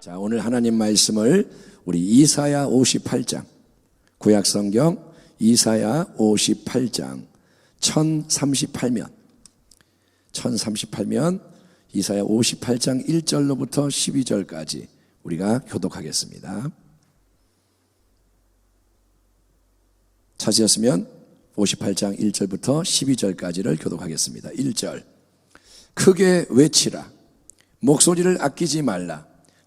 자, 오늘 하나님 말씀을 우리 이사야 58장, 구약 성경 이사야 58장 1038면 1038면 이사야 58장 1절로부터 12절까지 우리가 교독하겠습니다. 찾으셨으면 58장 1절부터 12절까지를 교독하겠습니다. 1절 크게 외치라 목소리를 아끼지 말라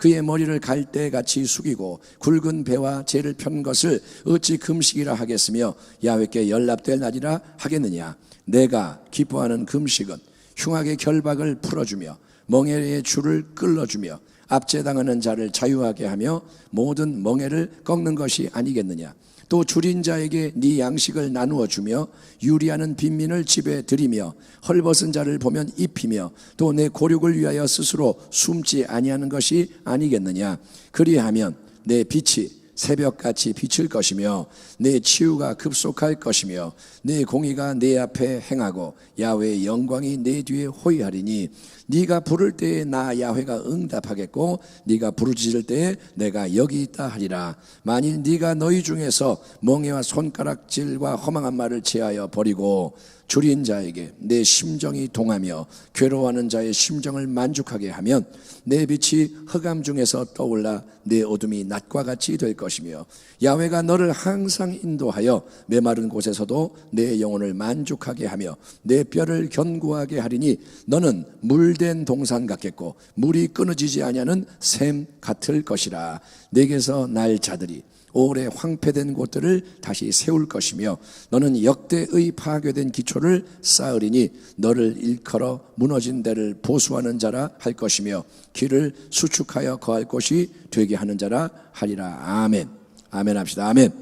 그의 머리를 갈대 같이 숙이고 굵은 배와 죄를 편 것을 어찌 금식이라 하겠으며 야훼께 연락될 날이라 하겠느냐. 내가 기뻐하는 금식은 흉악의 결박을 풀어주며 멍에의 줄을 끌어주며 압제당하는 자를 자유하게 하며 모든 멍에를 꺾는 것이 아니겠느냐. 또 줄인 자에게 네 양식을 나누어 주며 유리하는 빈민을 집에 들이며 헐벗은 자를 보면 입히며 또 내 고륙을 위하여 스스로 숨지 아니하는 것이 아니겠느냐. 그리하면 내 빛이 새벽같이 비칠 것이며 내 치유가 급속할 것이며 내 공의가 내 앞에 행하고 야훼의 영광이 내 뒤에 호위하리니 네가 부를 때에 나 야훼가 응답하겠고 네가 부르짖을 때에 내가 여기 있다 하리라. 만일 네가 너희 중에서 멍에와 손가락질과 허망한 말을 제하여 버리고 줄인 자에게 내 심정이 동하며 괴로워하는 자의 심정을 만족하게 하면 내 빛이 흑암 중에서 떠올라 내 어둠이 낮과 같이 될 것이며 야훼가 너를 항상 인도하여 메마른 곳에서도 내 영혼을 만족하게 하며 내 뼈를 견고하게 하리니 너는 물된 동산 같겠고 물이 끊어지지 아니하는 샘 같을 것이라. 내게서 날 자들이 오래 황폐된 곳들을 다시 세울 것이며 너는 역대의 파괴된 기초를 쌓으리니 너를 일컬어 무너진 데를 보수하는 자라 할 것이며 길을 수축하여 거할 곳이 되게 하는 자라 하리라. 아멘. 아멘 합시다. 아멘.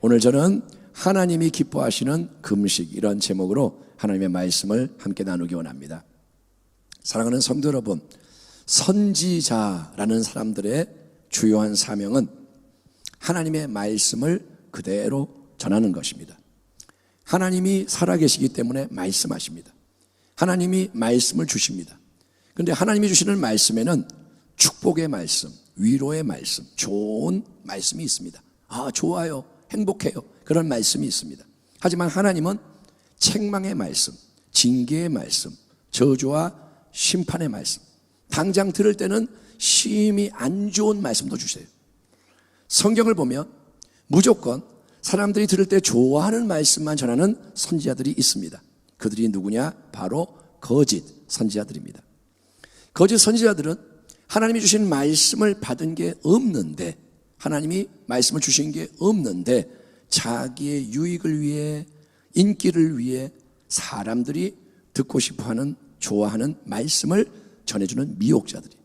오늘 저는 하나님이 기뻐하시는 금식 이런 제목으로 하나님의 말씀을 함께 나누기 원합니다. 사랑하는 성도 여러분 선지자라는 사람들의 주요한 사명은 하나님의 말씀을 그대로 전하는 것입니다. 하나님이 살아계시기 때문에 말씀하십니다. 하나님이 말씀을 주십니다. 그런데 하나님이 주시는 말씀에는 축복의 말씀, 위로의 말씀, 좋은 말씀이 있습니다. 아, 좋아요. 행복해요. 그런 말씀이 있습니다. 하지만 하나님은 책망의 말씀, 징계의 말씀, 저주와 심판의 말씀, 당장 들을 때는 심히 안 좋은 말씀도 주세요. 성경을 보면 무조건 사람들이 들을 때 좋아하는 말씀만 전하는 선지자들이 있습니다. 그들이 누구냐? 바로 거짓 선지자들입니다. 거짓 선지자들은 하나님이 주신 말씀을 받은 게 없는데 하나님이 말씀을 주신 게 없는데 자기의 유익을 위해 인기를 위해 사람들이 듣고 싶어 하는 좋아하는 말씀을 전해주는 미혹자들이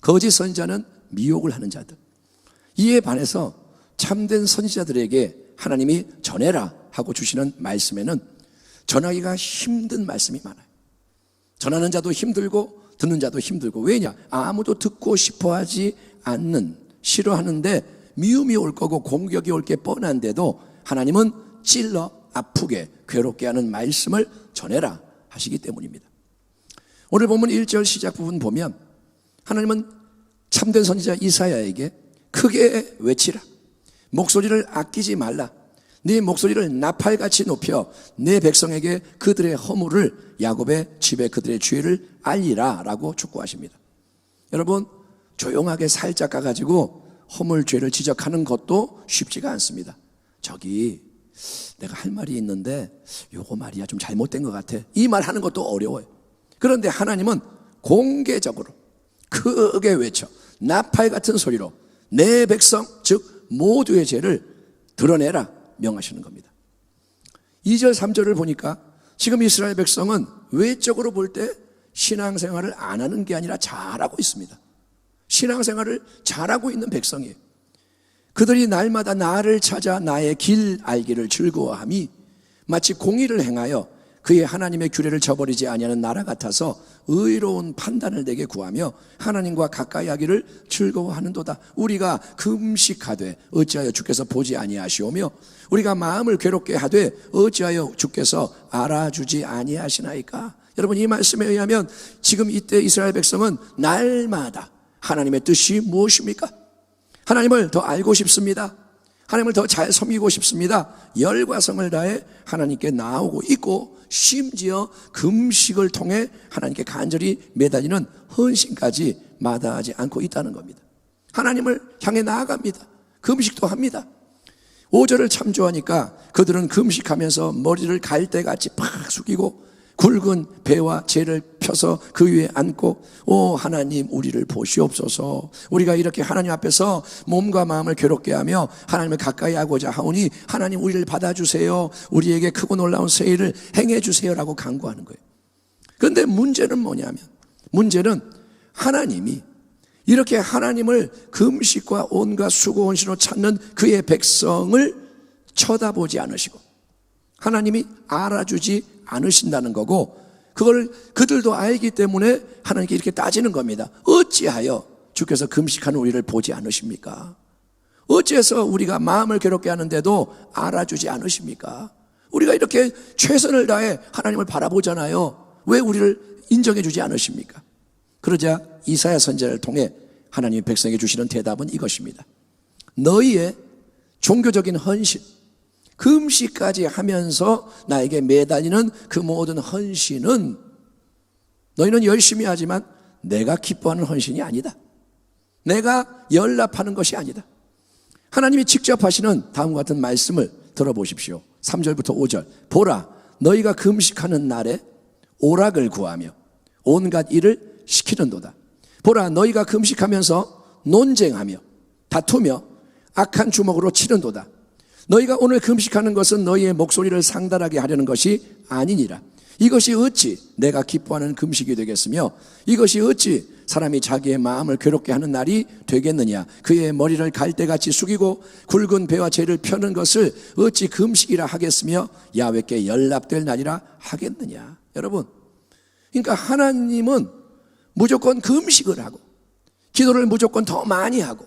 거짓 선지자는 미혹을 하는 자들 이에 반해서 참된 선지자들에게 하나님이 전해라 하고 주시는 말씀에는 전하기가 힘든 말씀이 많아요. 전하는 자도 힘들고 듣는 자도 힘들고 왜냐? 아무도 듣고 싶어 하지 않는 싫어하는데 미움이 올 거고 공격이 올 게 뻔한데도 하나님은 찔러 아프게 괴롭게 하는 말씀을 전해라 하시기 때문입니다. 오늘 보면 1절 시작 부분 보면 하나님은 참된 선지자 이사야에게 크게 외치라. 목소리를 아끼지 말라. 네 목소리를 나팔같이 높여 내 백성에게 그들의 허물을 야곱의 집에 그들의 죄를 알리라라고 촉구하십니다. 여러분 조용하게 살짝 가가지고 허물 죄를 지적하는 것도 쉽지가 않습니다. 저기 내가 할 말이 있는데 요거 말이야 좀 잘못된 것 같아. 이 말 하는 것도 어려워요. 그런데 하나님은 공개적으로 크게 외쳐 나팔 같은 소리로 내 백성 즉 모두의 죄를 드러내라 명하시는 겁니다. 2절 3절을 보니까 지금 이스라엘 백성은 외적으로 볼 때 신앙생활을 안 하는 게 아니라 잘하고 있습니다. 신앙생활을 잘하고 있는 백성이에요. 그들이 날마다 나를 찾아 나의 길 알기를 즐거워함이 마치 공의를 행하여 그의 하나님의 규례를 저버리지 아니하는 나라 같아서 의로운 판단을 내게 구하며 하나님과 가까이 하기를 즐거워하는도다. 우리가 금식하되 어찌하여 주께서 보지 아니하시오며 우리가 마음을 괴롭게 하되 어찌하여 주께서 알아주지 아니하시나이까. 여러분 이 말씀에 의하면 지금 이때 이스라엘 백성은 날마다 하나님의 뜻이 무엇입니까? 하나님을 더 알고 싶습니다. 하나님을 더 잘 섬기고 싶습니다. 열과 성을 다해 하나님께 나오고 있고 심지어 금식을 통해 하나님께 간절히 매달리는 헌신까지 마다하지 않고 있다는 겁니다. 하나님을 향해 나아갑니다. 금식도 합니다. 5절을 참조하니까 그들은 금식하면서 머리를 갈대같이 팍 숙이고 굵은 배와 죄를 펴서 그 위에 앉고 오 하나님 우리를 보시옵소서. 우리가 이렇게 하나님 앞에서 몸과 마음을 괴롭게 하며 하나님을 가까이 하고자 하오니 하나님 우리를 받아주세요. 우리에게 크고 놀라운 세일을 행해 주세요라고 간구하는 거예요. 그런데 문제는 뭐냐면 문제는 하나님이 이렇게 하나님을 금식과 온갖 수고 온신으로 찾는 그의 백성을 쳐다보지 않으시고 하나님이 알아주지 않으신다는 거고 그걸 그들도 알기 때문에 하나님께 이렇게 따지는 겁니다. 어찌하여 주께서 금식하는 우리를 보지 않으십니까? 어찌해서 우리가 마음을 괴롭게 하는데도 알아주지 않으십니까? 우리가 이렇게 최선을 다해 하나님을 바라보잖아요. 왜 우리를 인정해 주지 않으십니까? 그러자 이사야 선제를 통해 하나님이 백성에게 주시는 대답은 이것입니다. 너희의 종교적인 헌신, 금식까지 하면서 나에게 매달리는 그 모든 헌신은 너희는 열심히 하지만 내가 기뻐하는 헌신이 아니다. 내가 연락하는 것이 아니다. 하나님이 직접 하시는 다음과 같은 말씀을 들어보십시오. 3절부터 5절. 보라, 너희가 금식하는 날에 오락을 구하며 온갖 일을 시키는도다. 보라, 너희가 금식하면서 논쟁하며 다투며 악한 주먹으로 치는도다. 너희가 오늘 금식하는 것은 너희의 목소리를 상달하게 하려는 것이 아니니라. 이것이 어찌 내가 기뻐하는 금식이 되겠으며 이것이 어찌 사람이 자기의 마음을 괴롭게 하는 날이 되겠느냐. 그의 머리를 갈대같이 숙이고 굵은 배와 죄를 펴는 것을 어찌 금식이라 하겠으며 야외께 연락될 날이라 하겠느냐. 여러분, 그러니까 하나님은 무조건 금식을 하고 기도를 무조건 더 많이 하고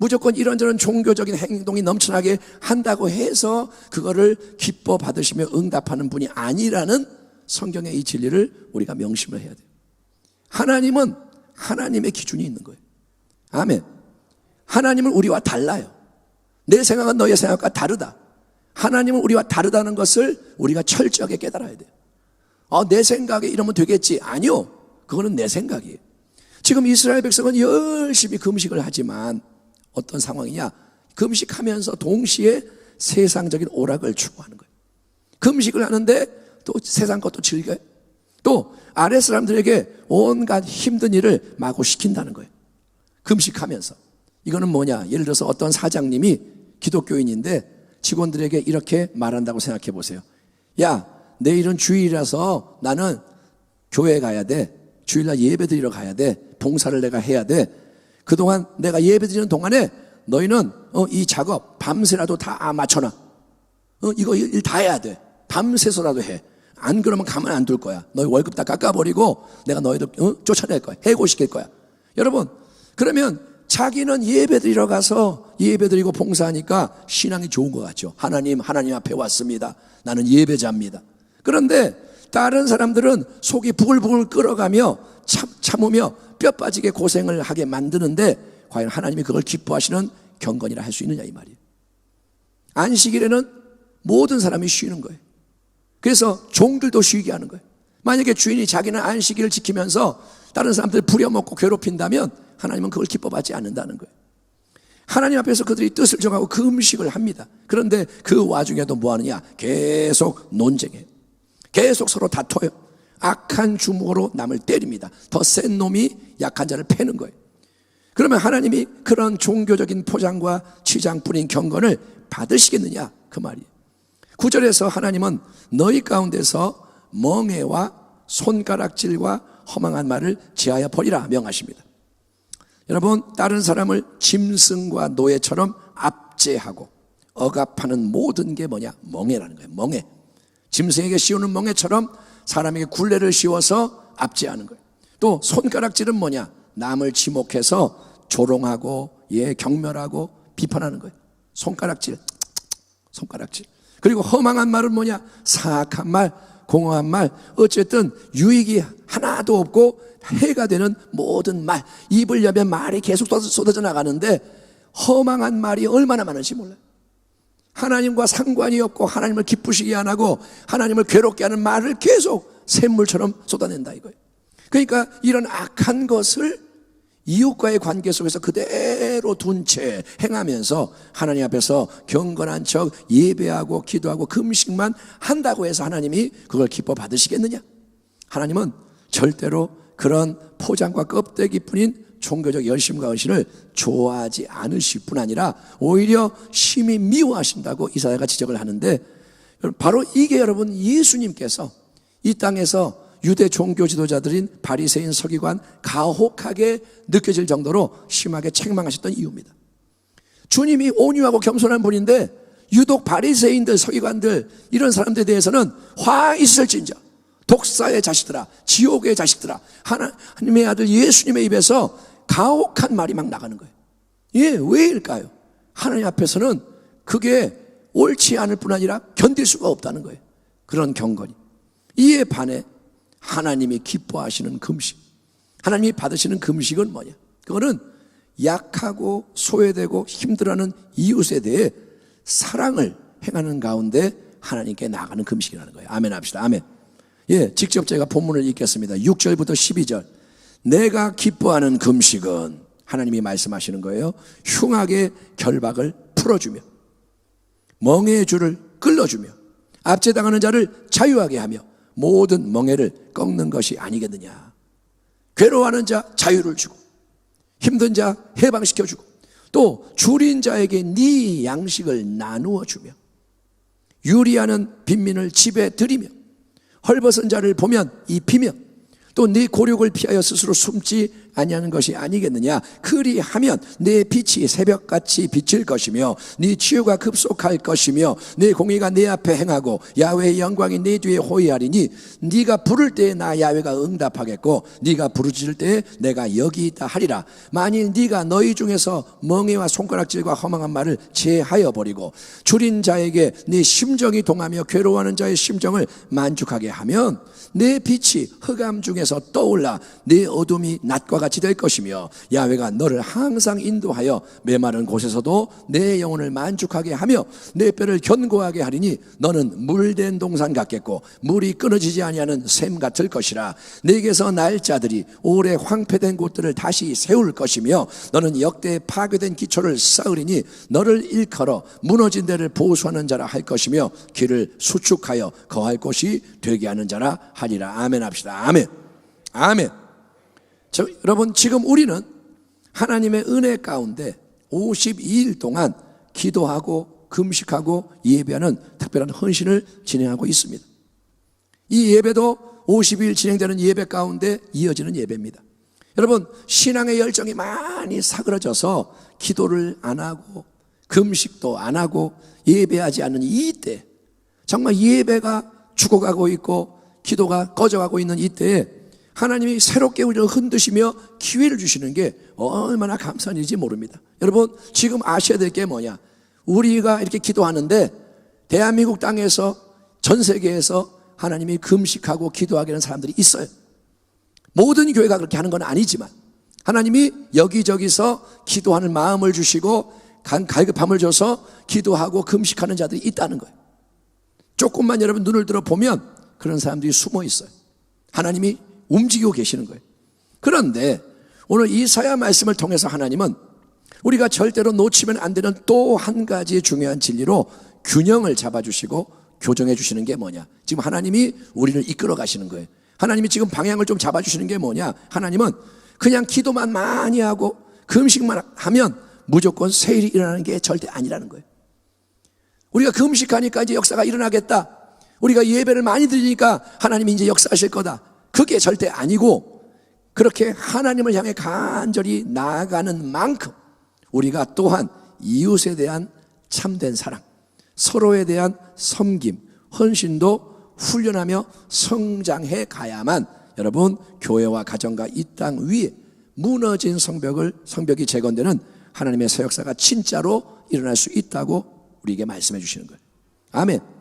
무조건 이런저런 종교적인 행동이 넘쳐나게 한다고 해서 그거를 기뻐 받으시며 응답하는 분이 아니라는 성경의 이 진리를 우리가 명심을 해야 돼요. 하나님은 하나님의 기준이 있는 거예요. 아멘. 하나님은 우리와 달라요. 내 생각은 너의 생각과 다르다. 하나님은 우리와 다르다는 것을 우리가 철저하게 깨달아야 돼요. 어, 내 생각에 이러면 되겠지. 아니요. 그거는 내 생각이에요. 지금 이스라엘 백성은 열심히 금식을 하지만 어떤 상황이냐? 금식하면서 동시에 세상적인 오락을 추구하는 거예요. 금식을 하는데 또 세상 것도 즐겨요. 또 아래 사람들에게 온갖 힘든 일을 마구 시킨다는 거예요. 금식하면서. 이거는 뭐냐? 예를 들어서 어떤 사장님이 기독교인인데 직원들에게 이렇게 말한다고 생각해 보세요. 야, 내일은 주일이라서 나는 교회 가야 돼. 주일날 예배 드리러 가야 돼. 봉사를 내가 해야 돼. 그동안 내가 예배 드리는 동안에 너희는 어, 이 작업 밤새라도 다 맞춰놔. 어, 이거 일다 해야 돼. 밤새서라도 해. 안 그러면 가만 안 둘 거야. 너희 월급 다 깎아버리고 내가 너희들 어? 쫓아낼 거야. 해고시킬 거야. 여러분, 그러면 자기는 예배 드리러 가서 예배 드리고 봉사하니까 신앙이 좋은 것 같죠. 하나님, 하나님 앞에 왔습니다. 나는 예배자입니다. 그런데 다른 사람들은 속이 부글부글 끓어가며 참, 참으며 뼈 빠지게 고생을 하게 만드는데 과연 하나님이 그걸 기뻐하시는 경건이라 할 수 있느냐 이 말이에요. 안식일에는 모든 사람이 쉬는 거예요. 그래서 종들도 쉬게 하는 거예요. 만약에 주인이 자기는 안식일을 지키면서 다른 사람들 부려먹고 괴롭힌다면 하나님은 그걸 기뻐받지 않는다는 거예요. 하나님 앞에서 그들이 뜻을 정하고 그 음식을 합니다. 그런데 그 와중에도 뭐 하느냐? 계속 논쟁해. 계속 서로 다퉈요. 악한 주먹으로 남을 때립니다. 더 센 놈이 약한 자를 패는 거예요. 그러면 하나님이 그런 종교적인 포장과 뿌린 경건을 받으시겠느냐? 그 말이에요. 구절에서 하나님은 너희 가운데서 멍해와 손가락질과 허망한 말을 지하여 버리라 명하십니다. 여러분, 다른 사람을 짐승과 노예처럼 압제하고 억압하는 모든 게 뭐냐? 멍해라는 거예요. 멍해. 짐승에게 씌우는 멍해처럼 사람에게 굴레를 씌워서 압제하는 거예요. 또 손가락질은 뭐냐? 남을 지목해서 조롱하고 예 경멸하고 비판하는 거예요. 손가락질. 손가락질. 그리고 허망한 말은 뭐냐? 사악한 말, 공허한 말, 어쨌든 유익이 하나도 없고 해가 되는 모든 말, 입을 여면 말이 계속 쏟아져 나가는데 허망한 말이 얼마나 많은지 몰라요. 하나님과 상관이 없고 하나님을 기쁘시게 안 하고 하나님을 괴롭게 하는 말을 계속 샘물처럼 쏟아낸다 이거예요. 그러니까 이런 악한 것을 이웃과의 관계 속에서 그대로 둔 채 행하면서 하나님 앞에서 경건한 척 예배하고 기도하고 금식만 한다고 해서 하나님이 그걸 기뻐 받으시겠느냐? 하나님은 절대로 그런 포장과 껍데기뿐인 종교적 열심과 의신을 좋아하지 않으실 뿐 아니라 오히려 심히 미워하신다고 이사야가 지적을 하는데 바로 이게 여러분 예수님께서 이 땅에서 유대 종교 지도자들인 바리새인 서기관 가혹하게 느껴질 정도로 심하게 책망하셨던 이유입니다. 주님이 온유하고 겸손한 분인데 유독 바리새인들 서기관들 이런 사람들에 대해서는 화 있을진저 독사의 자식들아 지옥의 자식들아 하나님의 아들 예수님의 입에서 가혹한 말이 막 나가는 거예요. 예, 왜일까요? 하나님 앞에서는 그게 옳지 않을 뿐 아니라 견딜 수가 없다는 거예요. 그런 경건이. 이에 반해 하나님이 기뻐하시는 금식. 하나님이 받으시는 금식은 뭐냐? 그거는 약하고 소외되고 힘들어하는 이웃에 대해 사랑을 행하는 가운데 하나님께 나가는 금식이라는 거예요. 아멘 합시다. 아멘. 예, 직접 제가 본문을 읽겠습니다. 6절부터 12절. 내가 기뻐하는 금식은 하나님이 말씀하시는 거예요. 흉악의 결박을 풀어주며 멍해의 줄을 끌어주며 압제당하는 자를 자유하게 하며 모든 멍해를 꺾는 것이 아니겠느냐. 괴로워하는 자 자유를 주고 힘든 자 해방시켜 주고 또 줄인 자에게 네 양식을 나누어 주며 유리하는 빈민을 집에 들이며 헐벗은 자를 보면 입히며 또 네 고력을 피하여 스스로 숨지 아니하는 것이 아니겠느냐? 그리하면 내 빛이 새벽같이 비칠 것이며 네 치유가 급속할 것이며 네 공의가 내 앞에 행하고 야외의 영광이 내 뒤에 호위하리니 네가 부를 때에 나 야외가 응답하겠고 네가 부르짖을 때에 내가 여기 있다 하리라. 만일 네가 너희 중에서 멍에와 손가락질과 허망한 말을 제하여 버리고 줄인 자에게 네 심정이 동하며 괴로워하는 자의 심정을 만족하게 하면 내 빛이 흑암 중에서 떠올라 내 어둠이 낮과 같이 될 것이며 야훼가 너를 항상 인도하여 메마른 곳에서도 내 영혼을 만족하게 하며 내 뼈를 견고하게 하리니 너는 물된 동산 같겠고 물이 끊어지지 아니하는 샘 같을 것이라. 내게서 날짜들이 오래 황폐된 곳들을 다시 세울 것이며 너는 역대 파괴된 기초를 쌓으리니 너를 일컬어 무너진 데를 보수하는 자라 할 것이며 길을 수축하여 거할 곳이 되게 하는 자라 하리라 아멘 합시다 아멘 아멘 저, 여러분 지금 우리는 하나님의 은혜 가운데 52일 동안 기도하고 금식하고 예배하는 특별한 헌신을 진행하고 있습니다. 이 예배도 50일 진행되는 예배 가운데 이어지는 예배입니다. 여러분 신앙의 열정이 많이 사그러져서 기도를 안 하고 금식도 안 하고 예배하지 않는 이때 정말 예배가 죽어가고 있고 기도가 꺼져가고 있는 이때에 하나님이 새롭게 우리를 흔드시며 기회를 주시는 게 얼마나 감사한 일인지 모릅니다. 여러분, 지금 아셔야 될 게 뭐냐? 우리가 이렇게 기도하는데 대한민국 땅에서 전 세계에서 하나님이 금식하고 기도하게 하는 사람들이 있어요. 모든 교회가 그렇게 하는 건 아니지만 하나님이 여기저기서 기도하는 마음을 주시고 갈급함을 줘서 기도하고 금식하는 자들이 있다는 거예요. 조금만 여러분 눈을 들어 보면 그런 사람들이 숨어 있어요. 하나님이 움직이고 계시는 거예요. 그런데 오늘 이사야 말씀을 통해서 하나님은 우리가 절대로 놓치면 안 되는 또 한 가지 중요한 진리로 균형을 잡아주시고 교정해 주시는 게 뭐냐. 지금 하나님이 우리를 이끌어 가시는 거예요. 하나님이 지금 방향을 좀 잡아주시는 게 뭐냐. 하나님은 그냥 기도만 많이 하고 금식만 하면 무조건 세일이 일어나는 게 절대 아니라는 거예요. 우리가 금식하니까 이제 역사가 일어나겠다. 우리가 예배를 많이 드리니까 하나님이 이제 역사하실 거다. 그게 절대 아니고 그렇게 하나님을 향해 간절히 나아가는 만큼 우리가 또한 이웃에 대한 참된 사랑, 서로에 대한 섬김, 헌신도 훈련하며 성장해 가야만 여러분 교회와 가정과 이 땅 위에 무너진 성벽을 성벽이 재건되는 하나님의 새 역사가 진짜로 일어날 수 있다고 우리에게 말씀해 주시는 거예요. 아멘.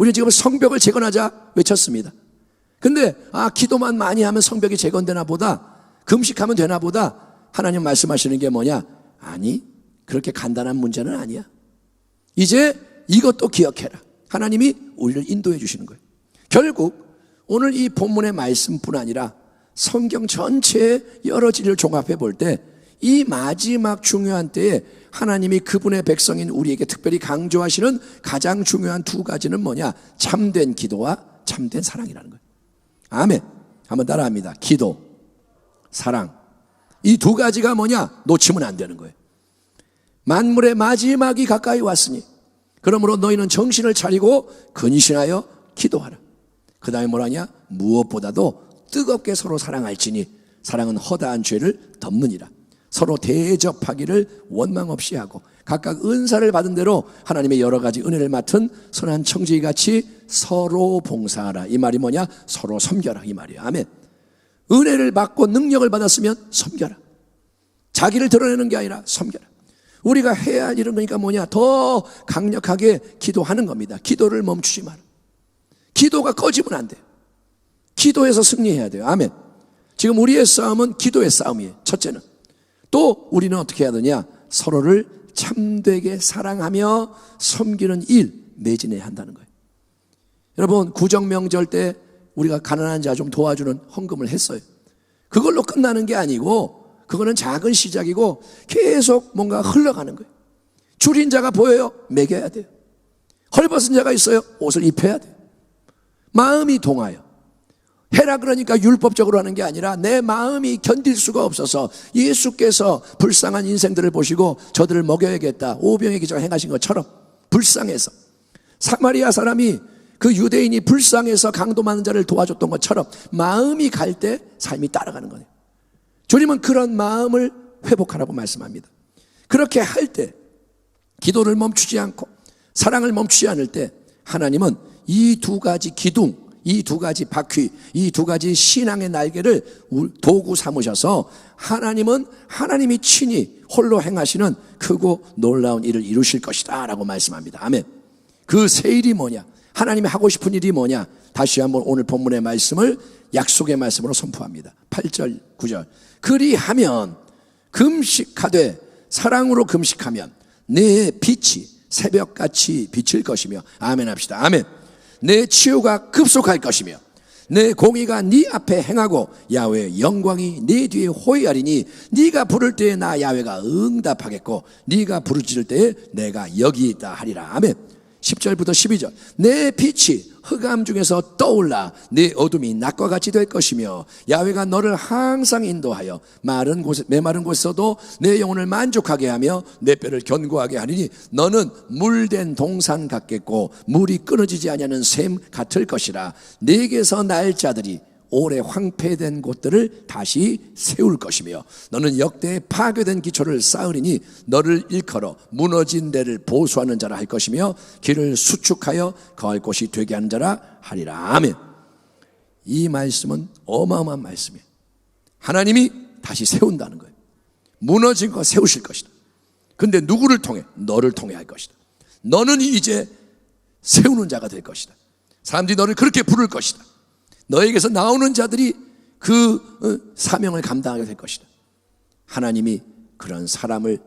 우리 지금 성벽을 재건하자 외쳤습니다. 근데 아 기도만 많이 하면 성벽이 재건되나 보다 금식하면 되나 보다 하나님 말씀하시는 게 뭐냐? 아니 그렇게 간단한 문제는 아니야. 이제 이것도 기억해라. 하나님이 우리를 인도해 주시는 거예요. 결국 오늘 이 본문의 말씀뿐 아니라 성경 전체의 여러 진리를 종합해 볼 때 이 마지막 중요한 때에 하나님이 그분의 백성인 우리에게 특별히 강조하시는 가장 중요한 두 가지는 뭐냐? 참된 기도와 참된 사랑이라는 거예요. 아멘. 한번 따라합니다. 기도, 사랑. 이 두 가지가 뭐냐? 놓치면 안 되는 거예요. 만물의 마지막이 가까이 왔으니 그러므로 너희는 정신을 차리고 근신하여 기도하라. 그 다음에 뭐라냐? 무엇보다도 뜨겁게 서로 사랑할지니 사랑은 허다한 죄를 덮느니라. 서로 대접하기를 원망 없이 하고 각각 은사를 받은 대로 하나님의 여러 가지 은혜를 맡은 선한 청지기 같이 서로 봉사하라. 이 말이 뭐냐? 서로 섬겨라. 이 말이에요. 아멘. 은혜를 받고 능력을 받았으면 섬겨라. 자기를 드러내는 게 아니라 섬겨라. 우리가 해야 할 일은 그러니까 뭐냐? 더 강력하게 기도하는 겁니다. 기도를 멈추지 마라. 기도가 꺼지면 안 돼요. 기도에서 승리해야 돼요. 아멘. 지금 우리의 싸움은 기도의 싸움이에요. 첫째는. 또 우리는 어떻게 해야 되냐? 서로를 참되게 사랑하며 섬기는 일 매진해야 한다는 거예요. 여러분 구정 명절 때 우리가 가난한 자 좀 도와주는 헌금을 했어요. 그걸로 끝나는 게 아니고 그거는 작은 시작이고 계속 뭔가 흘러가는 거예요. 줄인 자가 보여요. 먹여야 돼요. 헐벗은 자가 있어요. 옷을 입혀야 돼요. 마음이 동하여. 해라 그러니까 율법적으로 하는 게 아니라 내 마음이 견딜 수가 없어서 예수께서 불쌍한 인생들을 보시고 저들을 먹여야겠다. 오병의 기적을 행하신 것처럼 불쌍해서 사마리아 사람이 그 유대인이 불쌍해서 강도 많은 자를 도와줬던 것처럼 마음이 갈 때 삶이 따라가는 거예요. 주님은 그런 마음을 회복하라고 말씀합니다. 그렇게 할 때 기도를 멈추지 않고 사랑을 멈추지 않을 때 하나님은 이 두 가지 기둥 이 두 가지 바퀴, 이 두 가지 신앙의 날개를 도구 삼으셔서 하나님은 하나님이 친히 홀로 행하시는 크고 놀라운 일을 이루실 것이다 라고 말씀합니다. 아멘. 그새 일이 뭐냐? 하나님이 하고 싶은 일이 뭐냐? 다시 한번 오늘 본문의 말씀을 약속의 말씀으로 선포합니다. 8절, 9절. 그리하면 금식하되 사랑으로 금식하면 내 빛이 새벽같이 비칠 것이며 아멘 합시다. 아멘. 내 치유가 급속할 것이며 내 공의가 네 앞에 행하고 야외 영광이 네 뒤에 호위하리니 네가 부를 때에 나 야외가 응답하겠고 네가 부르짖을 때에 내가 여기 있다 하리라. 아멘 10절부터 12절. 내 빛이 흑암 중에서 떠올라 내 어둠이 낮과 같이 될 것이며 야외가 너를 항상 인도하여 마른 곳에 메마른 곳에서도 내 영혼을 만족하게 하며 내 뼈를 견고하게 하리니 너는 물된 동산 같겠고 물이 끊어지지 아니하는 샘 같을 것이라. 내게서 날 자들이 오래 황폐된 곳들을 다시 세울 것이며 너는 역대 파괴된 기초를 쌓으리니 너를 일컬어 무너진 데를 보수하는 자라 할 것이며 길을 수축하여 거할 곳이 되게 하는 자라 하리라. 아멘. 이 말씀은 어마어마한 말씀이에요. 하나님이 다시 세운다는 거예요. 무너진 거 세우실 것이다. 근데 누구를 통해? 너를 통해 할 것이다. 너는 이제 세우는 자가 될 것이다. 사람들이 너를 그렇게 부를 것이다 너에게서 나오는 자들이 그 어, 사명을 감당하게 될 것이다. 하나님이 그런 사람을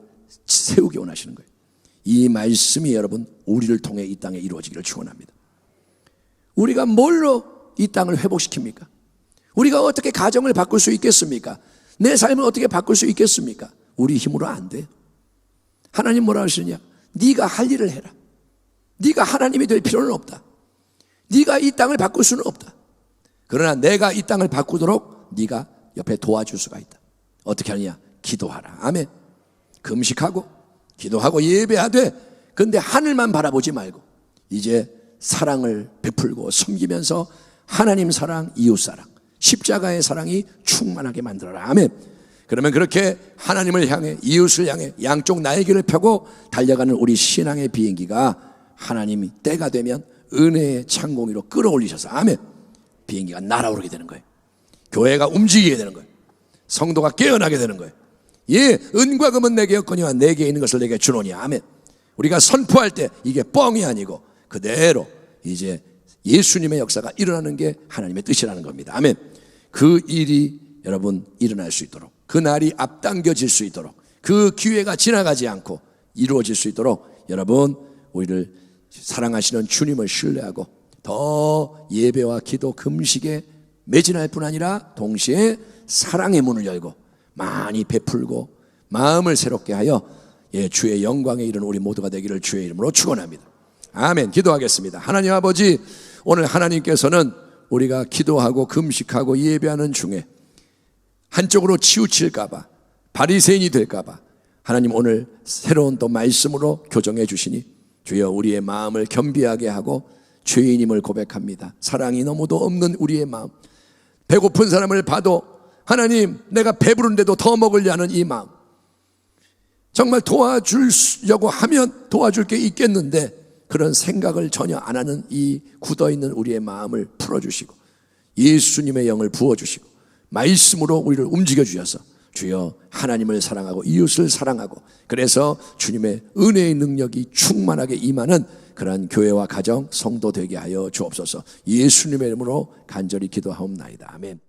세우기 원하시는 거예요. 이 말씀이 여러분 우리를 통해 이 땅에 이루어지기를 축원합니다. 우리가 뭘로 이 땅을 회복시킵니까? 우리가 어떻게 가정을 바꿀 수 있겠습니까? 내 삶을 어떻게 바꿀 수 있겠습니까? 우리 힘으로 안 돼요. 하나님 뭐라 하시느냐? 네가 할 일을 해라. 네가 하나님이 될 필요는 없다. 네가 이 땅을 바꿀 수는 없다. 그러나 내가 이 땅을 바꾸도록 네가 옆에 도와줄 수가 있다. 어떻게 하느냐? 기도하라. 아멘. 금식하고 기도하고 예배하되 근데 하늘만 바라보지 말고 이제 사랑을 베풀고 섬기면서 하나님 사랑, 이웃 사랑, 십자가의 사랑이 충만하게 만들어라. 아멘. 그러면 그렇게 하나님을 향해 이웃을 향해 양쪽 날개를 펴고 달려가는 우리 신앙의 비행기가 하나님이 때가 되면 은혜의 창공위로 끌어올리셔서 아멘. 비행기가 날아오르게 되는 거예요. 교회가 움직이게 되는 거예요. 성도가 깨어나게 되는 거예요. 예, 은과 금은 내게 였거니와 내게 있는 것을 내게 주노니 아멘. 우리가 선포할 때 이게 뻥이 아니고 그대로 이제 예수님의 역사가 일어나는 게 하나님의 뜻이라는 겁니다. 아멘. 그 일이 여러분 일어날 수 있도록 그 날이 앞당겨질 수 있도록 그 기회가 지나가지 않고 이루어질 수 있도록 여러분 우리를 사랑하시는 주님을 신뢰하고 더 예배와 기도 금식에 매진할 뿐 아니라 동시에 사랑의 문을 열고 많이 베풀고 마음을 새롭게 하여 예, 주의 영광에 이르는 우리 모두가 되기를 주의 이름으로 축원합니다. 아멘. 기도하겠습니다. 하나님 아버지 오늘 하나님께서는 우리가 기도하고 금식하고 예배하는 중에 한쪽으로 치우칠까봐 바리새인이 될까봐 하나님 오늘 새로운 또 말씀으로 교정해 주시니 주여 우리의 마음을 겸비하게 하고 죄인임을 고백합니다. 사랑이 너무도 없는 우리의 마음. 배고픈 사람을 봐도 하나님 내가 배부른데도 더 먹으려는 이 마음. 정말 도와주려고 하면 도와줄 게 있겠는데 그런 생각을 전혀 안 하는 이 굳어 있는 우리의 마음을 풀어주시고 예수님의 영을 부어주시고 말씀으로 우리를 움직여 주셔서 주여 하나님을 사랑하고 이웃을 사랑하고 그래서 주님의 은혜의 능력이 충만하게 임하는 그러한 교회와 가정 성도 되게 하여 주옵소서 예수님의 이름으로 간절히 기도하옵나이다 아멘.